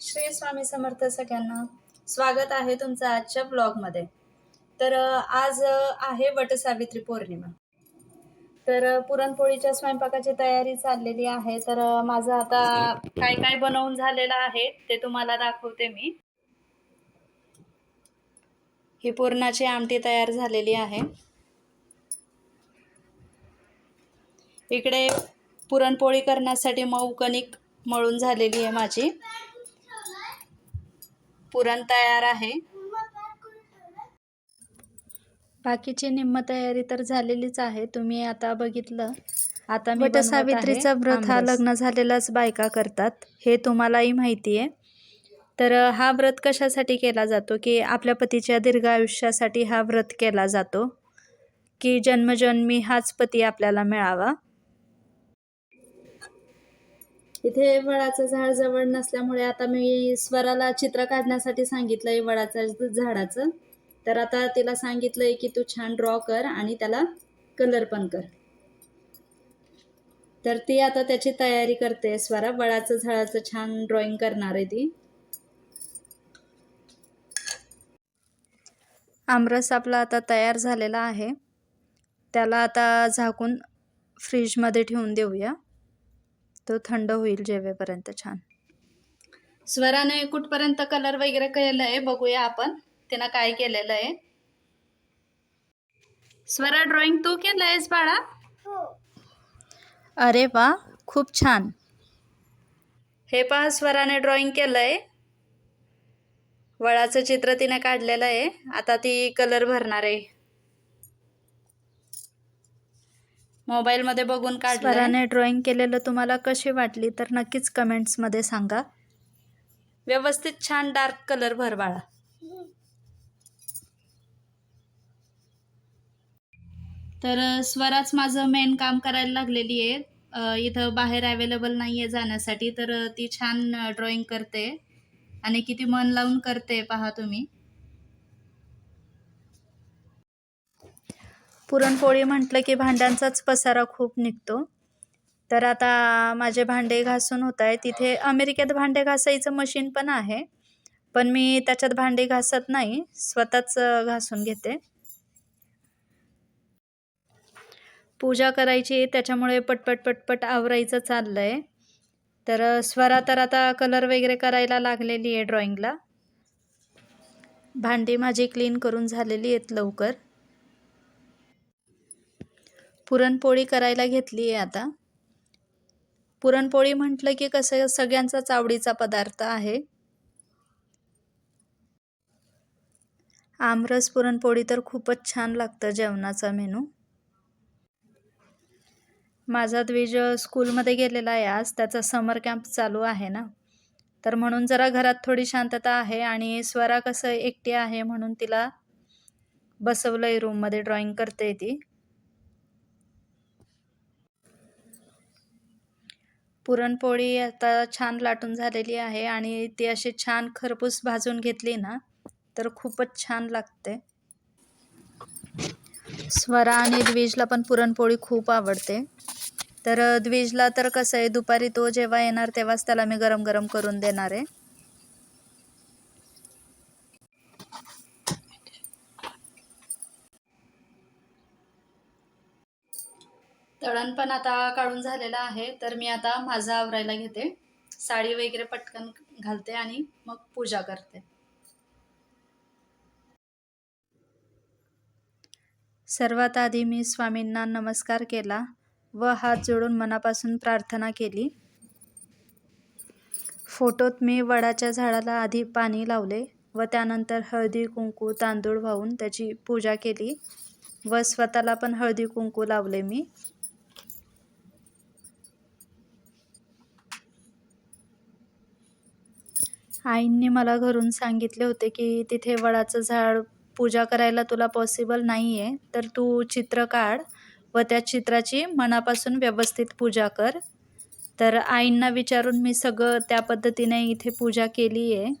श्री स्वामी समर्थ सगळ्यांना स्वागत आहे तुमचं आजच्या ब्लॉगमध्ये तर आज आहे वटसावित्री पौर्णिमा. तर पुरणपोळीच्या स्वयंपाकाची तयारी चाललेली आहे. तर माझं आता काय काय बनवून झालेलं आहे ते तुम्हाला दाखवते मी. ही पुरणाची आमटी तयार झालेली आहे. इकडे पुरणपोळी करण्यासाठी मऊ कणिक मळून झालेली आहे माझी. पुरण तयार आहे. बाकीची निम्म तयारी तर झालेलीच आहे. तुम्ही आता बघितलं. आता मी वटसावित्रीचा व्रत. हा लग्न झालेलाच बायका करतात. हे तुम्हालाही माहिती आहे. तर हा व्रत कशासाठी केला जातो? की आपल्या पतीच्या दीर्घ आयुष्यासाठी हा व्रत केला जातो. की जन्मजन्मी हाच पती आपल्याला मिळावा. इथे वडाचं झाड जवळ नसल्यामुळे आता मी स्वराला चित्र काढण्यासाठी सांगितलंय वडाचं झाडाचं. तर आता तिला सांगितलंय की तू छान ड्रॉ कर आणि त्याला कलर पण कर. तर ती आता त्याची तयारी करते. स्वरा वडाचं झाडाचं छान ड्रॉइंग करणार आहे ती. आमरस आपला आता तयार झालेला आहे. त्याला आता झाकून फ्रीजमध्ये ठेवून देऊया. तो थंड होईल जेवेपर्यंत छान. स्वराने कुठपर्यंत कलर वगैरे केलेलं आहे बघूया आपण. तिनं काय केलेलं आहे. स्वरा ड्रॉइंग तू केलं आहेस बाळा? अरे वा खूप छान. हे पहा स्वराने ड्रॉइंग केलं आहे. वळाचं चित्र तिने काढलेलं आहे. आता ती कलर भरणार आहे. मोबाईलमध्ये बघून काढलं. स्वराने ड्रॉइंग केलेलं तुम्हाला कशी वाटली तर नक्कीच कमेंट्समध्ये सांगा. व्यवस्थित छान डार्क कलर भर बाळा. तर अ, स्वराच माझं मेन काम करायला लागलेली आहे. अ, इथं बाहेर अवेलेबल नाही आहे जाण्यासाठी तर अ, ती छान ड्रॉइंग करते. आणि किती मन लावून करते पहा तुम्ही. पुरणपोळी म्हटलं की भांड्यांचाच पसारा खूप निघतो. तर आता माझे भांडे घासून होत आहे तिथे अमेरिकेत भांडे घासायचं मशीन पण आहे. पण मी त्याच्यात भांडे घासत नाही. स्वतःच घासून घेते. पूजा करायची त्याच्यामुळे पटपट पटपट आवरायचं चाललं आहे तर स्वरा तर आता कलर वगैरे करायला लागलेली आहे ड्रॉइंगला. भांडी माझी क्लीन करून झालेली आहेत लवकर. पुरणपोळी करायला घेतली आहे आता. पुरणपोळी म्हटलं की कसं सगळ्यांचाच आवडीचा पदार्थ आहे. आमरस पुरणपोळी तर खूपच छान लागतं जेवणाचा मेनू. माझा द्विज स्कूलमध्ये गेलेला आहे. आज त्याचा समर कॅम्प चालू आहे ना. तर म्हणून जरा घरात थोडी शांतता आहे आणि स्वरा कसं एकटी आहे म्हणून तिला बसवलं आहे रूममध्ये ड्रॉईंग करते ती. पुरणपोळी आता छान लाटून झालेली आहे आणि ती अशी छान खरपूस भाजून घेतली ना तर खूपच छान लागते. स्वरा आणि द्विजला पण पुरणपोळी खूप आवडते. तर द्विजला तर कसं आहे दुपारी तो जेव्हा येणार तेव्हाच त्याला मी गरम गरम करून देणार आहे. तळण पण आता काढून झालेलं आहे. तर मी आता माझा आवरायला घेते. साडी वगैरे पटकन घालते आणि मग पूजा करते. सर्वात आधी मी स्वामींना नमस्कार केला व हात जोडून मनापासून प्रार्थना केली. फोटोत मी वडाच्या झाडाला आधी पाणी लावले व त्यानंतर हळदी कुंकू तांदूळ वाहून त्याची पूजा केली व स्वतःला पण हळदी कुंकू लावले मी. आईंनी मला घरून सांगितले होते की तिथे वडाचं झाड पूजा करायला तुला पॉसिबल नाही आहे तर तू चित्र काढ व त्या चित्राची मनापासून व्यवस्थित पूजा कर. तर आईंना विचारून मी सगळं त्या पद्धतीने इथे पूजा केली आहे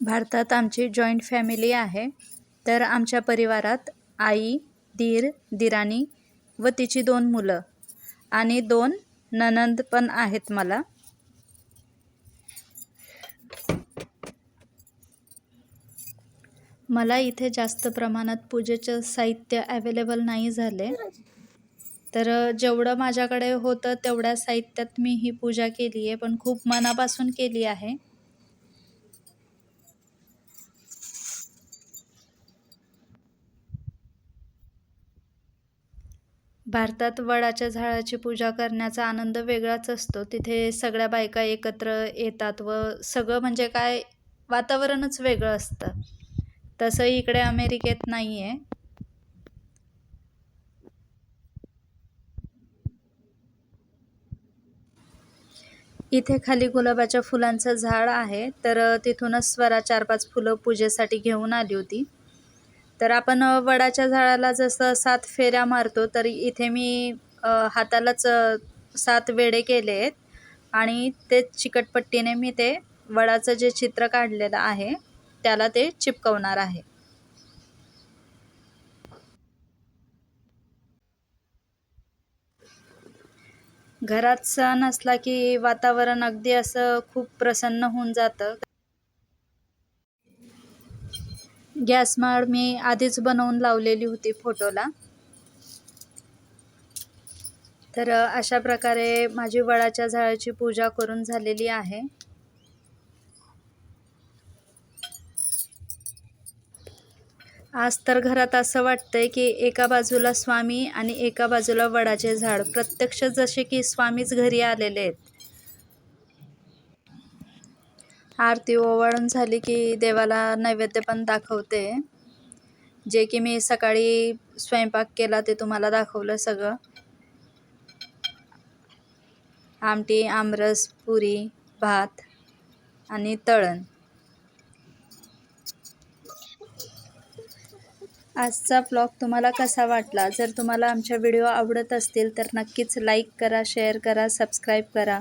भारतात आमची जॉईंट फॅमिली आहे. तर आमच्या परिवारात आई दीर दिराणी व तिची दोन मुलं आणि दोन ननंद पण आहेत मला. मला इथे जास्त प्रमाणात पूजेचं साहित्य अवेलेबल नाही झाले. तर जेवढं माझ्याकडे होतं तेवढ्या साहित्यात मी ही पूजा केली आहे पण खूप मनापासून केली आहे. भारतात वडाच्या झाडाची पूजा करण्याचा आनंद वेगळाच असतो. तिथे सगळ्या बायका एकत्र येतात व सगळं म्हणजे काय? वातावरणच वेगळं असतं. तसं इकडे अमेरिकेत नाही आहे इथे खाली गुलाबाच्या फुलांचं झाड आहे. तर तिथूनच स्वरा चार पाच फुलं पूजेसाठी घेऊन आली होती. तर आपण वडाच्या झाडाला जसं सात फेऱ्या मारतो तर इथे मी हातालाच सात वेडे केले आहेत. आणि ते चिकटपट्टीने मी ते वडाचं जे चित्र काढलेलं आहे त्याला ते चिपकवणार आहे. घरात सण असला की वातावरण अगदी असं खूप प्रसन्न होऊन जातं. गॅस माळ मी आधीच बनवून लावलेली होती फोटोला. तर अशा प्रकारे माझी वडाच्या झाडाची पूजा करून झालेली आहे. आज तर घरात असं वाटतंय की एका बाजूला स्वामी आणि एका बाजूला वडाचे झाड. प्रत्यक्ष जसे की स्वामीच घरी आलेले आहेत. आरती ओवाळून झाली की देवाला नैवेद्य पण दाखवते. जे की मी सकाळी स्वयंपाक केला ते तुम्हाला दाखवलं सगळं. आमटी आमरस पुरी भात आणि तळण. आजचा ब्लॉग तुम्हाला कसा वाटला? जर तुम्हाला आमच्या व्हिडिओ आवडत असतील तर नक्कीच लाईक करा शेअर करा सबस्क्राईब करा.